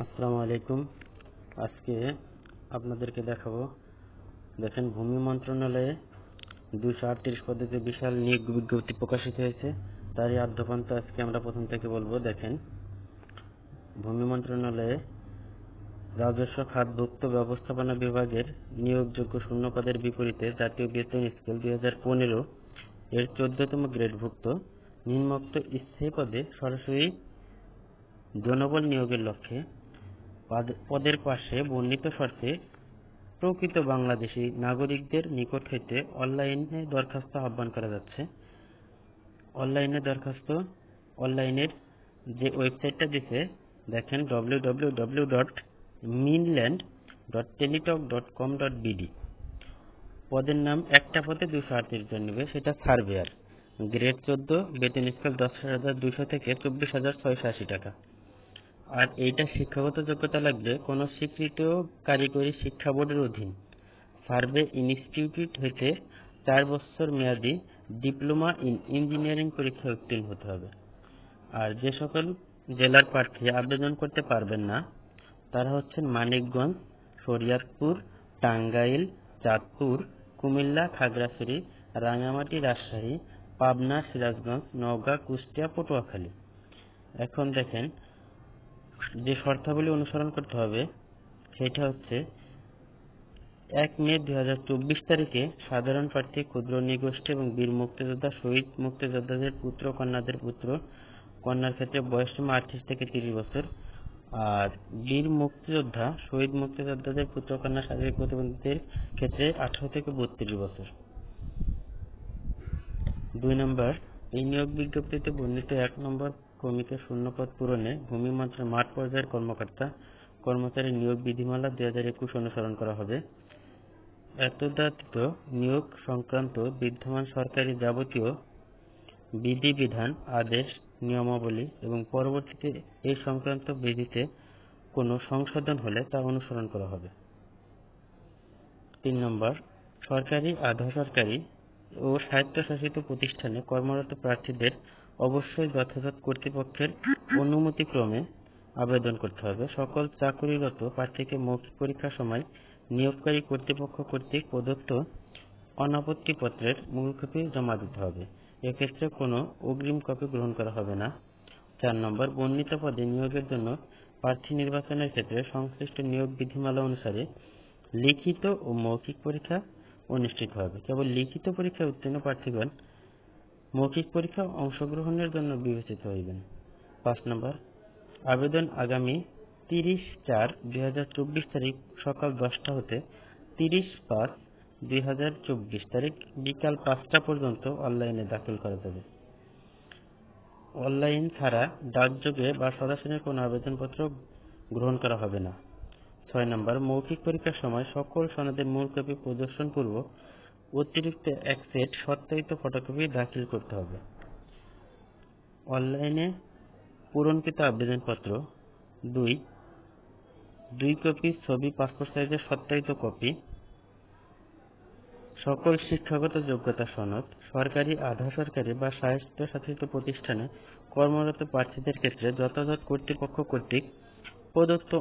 আসসালামু আলাইকুম। আজকে আপনাদেরকে দেখাবো। দেখেন, ভূমি মন্ত্রণালয়ে দুশো আটত্রিশ পদ্ধতিতে বিশাল নিয়োগ বিজ্ঞপ্তি প্রকাশিত হয়েছে। তারই আদ্যপান্ত আজকে আমরা প্রথম থেকে বলব। দেখেন, ভূমি মন্ত্রণালয়ে রাজস্ব খাতভুক্ত ব্যবস্থাপনা বিভাগের নিয়োগযোগ্য শূন্য পদের বিপরীতে জাতীয় বেতন স্কেল দুই হাজার পনেরো এর চোদ্দতম গ্রেডভুক্ত নিম্নোক্ত স্থায়ী পদে সরাসরি জনবল নিয়োগের লক্ষ্যে পদের পাশে বর্ণিত শর্তে, প্রকৃত বাংলাদেশী নাগরিকদের নিকট হইতে অনলাইনে দরখাস্ত আহ্বান করা যাচ্ছে। অনলাইনে দরখাস্ত, অনলাইনের যে ওয়েবসাইটটা দিছে, দেখেন W W W dot মিনল্যান্ড dot Teletalk dot com dot BD পদের নাম একটা পদে দুশো আটত্রিশ জন নেবে, সেটা সার্ভেয়ার। গ্রেড চোদ্দ, বেতন স্কেল দশ হাজার দুশো থেকে চব্বিশ হাজার ছয়শো আশি টাকা। আর এইটা শিক্ষাগত যোগ্যতা লাগবে কোনো স্বীকৃত কারিগরি শিক্ষা বোর্ডের অধীন। সার্ভে ইনস্টিটিউট হইতে চার বছর মেয়াদি ডিপ্লোমা ইন ইঞ্জিনিয়ারিং পরীক্ষায় উত্তীর্ণ হতে হবে। আর যে সকল জেলার প্রার্থী আবেদন করতে পারবেন না, তারা হচ্ছেন মানিকগঞ্জ, শরিয়তপুর, টাঙ্গাইল, চাঁদপুর, কুমিল্লা, খাগড়াছড়ি, রাঙামাটি, রাজশাহী, পাবনা, সিরাজগঞ্জ, নওগাঁ, কুষ্টিয়া, পটুয়াখালী। এখন দেখেন যে শর্তাবলী অনুসরণ করতে হবে, সেটা হচ্ছে এক মে দুই হাজার চব্বিশ তারিখে সাধারণ প্রার্থী ক্ষুদ্র নিগোষ্ঠী এবং বীর মুক্তিযোদ্ধা, শহীদ মুক্তিযোদ্ধাদের পুত্র, কন্যাদের পুত্র, কন্যার ক্ষেত্রে বয়সসীমা আটত্রিশ থেকে তিরিশ বছর। আর বীর মুক্তিযোদ্ধা, শহীদ মুক্তিযোদ্ধাদের পুত্র, কন্যা শারীরিক প্রতিবন্ধীদের ক্ষেত্রে আঠারো থেকে বত্রিশ বছর। দুই নম্বর, এই নিয়োগ বিজ্ঞপ্তিতে বর্ণিত এক নম্বর ক্রমিকের শূন্যপদ পূরণে ভূমি মন্ত্রণালয়ের মাঠ পর্যায়ের কর্মকর্তা, কর্মচারী নিয়োগ বিধিমালা দুই হাজার একুশ অনুসরণ করা হবে। এতদাতিত নিয়োগ সংক্রান্ত বিদ্যমান সরকারি যাবতীয় বিধিবিধান আদেশ, নিয়মাবলী এবং পরবর্তীতে এই সংক্রান্ত বিধিতে কোনো সংশোধন হলে তা অনুসরণ করা হবে। তিন নম্বর, সরকারি, আধা সরকারি ও স্বায়ত্তশাসিত প্রতিষ্ঠানে কর্মরত প্রার্থীদের অবশ্যই যথাযথ কর্তৃপক্ষের অনুমতিক্রমে আবেদন করতে হবে। সকল চাকুরিরত প্রার্থীকে মৌখিক পরীক্ষার সময় নিয়োগকারী কর্তৃপক্ষ কর্তৃক প্রদত্ত অনাপত্তিপত্রের মূল কপি জমা দিতে হবে। এক্ষেত্রে কোনো অগ্রিম কপি গ্রহণ করা হবে না। চার নম্বর, বর্ণিত পদে নিয়োগের জন্য প্রার্থী নির্বাচনের ক্ষেত্রে সংশ্লিষ্ট নিয়োগ বিধিমালা অনুসারে লিখিত ও মৌখিক পরীক্ষা অনুষ্ঠিত হবে। কেবল লিখিত পরীক্ষায় উত্তীর্ণ প্রার্থীগণ মৌখিক পরীক্ষা অংশগ্রহণের জন্য বিবেচিত হইবেন। পাঁচ নম্বর, আবেদন আগামী তিরিশ চার দুই হাজার চব্বিশ তারিখ সকাল দশটা হতে তিরিশ পাঁচ দুই হাজার চব্বিশ তারিখ বিকাল পাঁচটা পর্যন্ত অনলাইনে দাখিল করা যাবে। অনলাইন ছাড়া ডাকযোগে বা সরাসরি কোনো আবেদনপত্র গ্রহণ করা হবে না। ছয় নম্বর, মৌখিক পরীক্ষার সময় সকল সনদের মূল কপি প্রদর্শন পূর্বক অতিরিক্ত এক সেট সত্যায়িত ফটোকপি দাখিল করতে হবে। অনলাইনে পূরণকৃত আবেদনপত্র। দুই দুই কপি ছবি পাসপোর্ট সাইজের সত্যায়িত কপি সকল শিক্ষাগত যোগ্যতা সনদ, সরকারি আধা সরকারি বা স্বায়ত্তশাসিত প্রতিষ্ঠানে কর্মরত প্রার্থীদের ক্ষেত্রে যথাযথ কর্তৃপক্ষ কর্তৃক প্রদত্ত